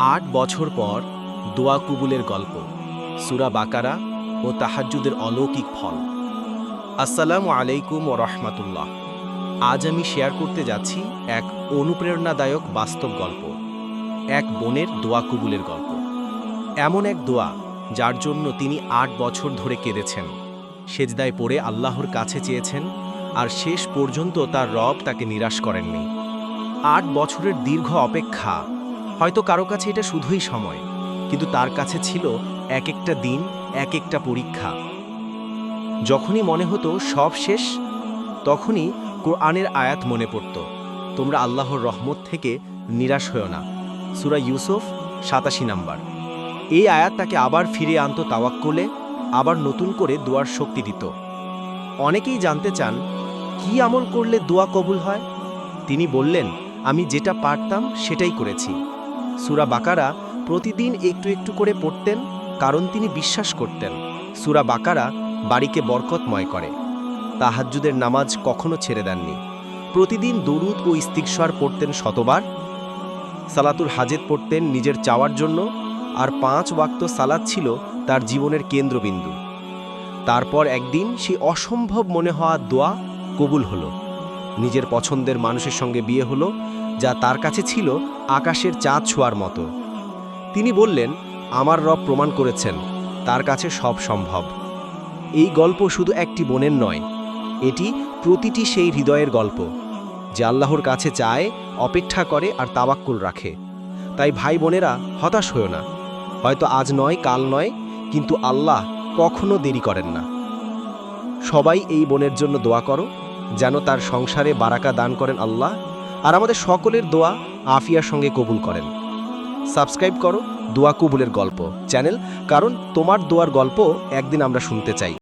আট বছর পর দোয়া কুবুলের গল্প, সুরা বাকারা ও তাহাজ্জুদের অলৌকিক ফল। আসসালামু আলাইকুম ও রহমাতুল্লাহ। আজ আমি শেয়ার করতে যাচ্ছি এক অনুপ্রেরণাদায়ক বাস্তব গল্প, এক বোনের দোয়া কুবুলের গল্প। এমন এক দোয়া যার জন্য তিনি আট বছর ধরে কেঁদেছেন। সেজদায় পড়ে আল্লাহর কাছে চেয়েছেন আর শেষ পর্যন্ত তার রব তাকে নিরাশ করেননি। আট বছরের দীর্ঘ অপেক্ষা হয়তো কারও কাছে এটা শুধুই সময়, কিন্তু তার কাছে ছিল এক একটা দিন, এক একটা পরীক্ষা। যখনই মনে হতো সব শেষ, তখনই কোরআনের আয়াত মনে পড়ত। তোমরা আল্লাহর রহমত থেকে নিরাশ হও না। সুরা ইউসুফ, সাতাশি নাম্বার। এই আয়াত তাকে আবার ফিরে আনতো তাওয়াক্কুলে, আবার নতুন করে দোয়ার শক্তি দিত। অনেকেই জানতে চান, কি আমল করলে দোয়া কবুল হয়? তিনি বললেন, আমি যেটা পারতাম সেটাই করেছি। সুরা বাকারা প্রতিদিন একটু একটু করে পড়তেন, কারণ তিনি বিশ্বাস করতেন, সুরা বাকারা বাড়িকে বরকতময় করে। তাহাজ্জুদের নামাজ কখনো ছেড়ে দেননি। প্রতিদিন দরুদ ও ইস্তিকস্বর পড়তেন শতবার। সালাতুল হাজেদ পড়তেন নিজের চাওয়ার জন্য, আর পাঁচ ওয়াক্ত সালাত ছিল তার জীবনের কেন্দ্রবিন্দু। তারপর একদিন সেই অসম্ভব মনে হওয়া দোয়া কবুল হলো। নিজের পছন্দের মানুষের সঙ্গে বিয়ে হলো, যা তার কাছে ছিল আকাশের চাঁদ ছোঁয়ার মতো। তিনি বললেন, আমার রব প্রমাণ করেছেন, তার কাছে সব সম্ভব। এই গল্প শুধু একটি বোনের নয়, এটি প্রতিটি সেই হৃদয়ের গল্প, যে আল্লাহর কাছে চায়, অপেক্ষা করে আর তাবাক্কুল রাখে। তাই ভাই বোনেরা হতাশ হও না। হয়তো আজ নয়, কাল নয়, কিন্তু আল্লাহ কখনো দেরি করেন না। সবাই এই বোনের জন্য দোয়া করো যেন তার সংসারে বারাকা দান করেন আল্লাহ আর আমাদের সকলের দোয়া আফিয়ার সঙ্গে কবুল করেন। সাবস্ক্রাইব করো দোয়া কবুলের গল্প চ্যানেল, কারণ তোমার দোয়ার গল্প একদিন আমরা শুনতে চাই।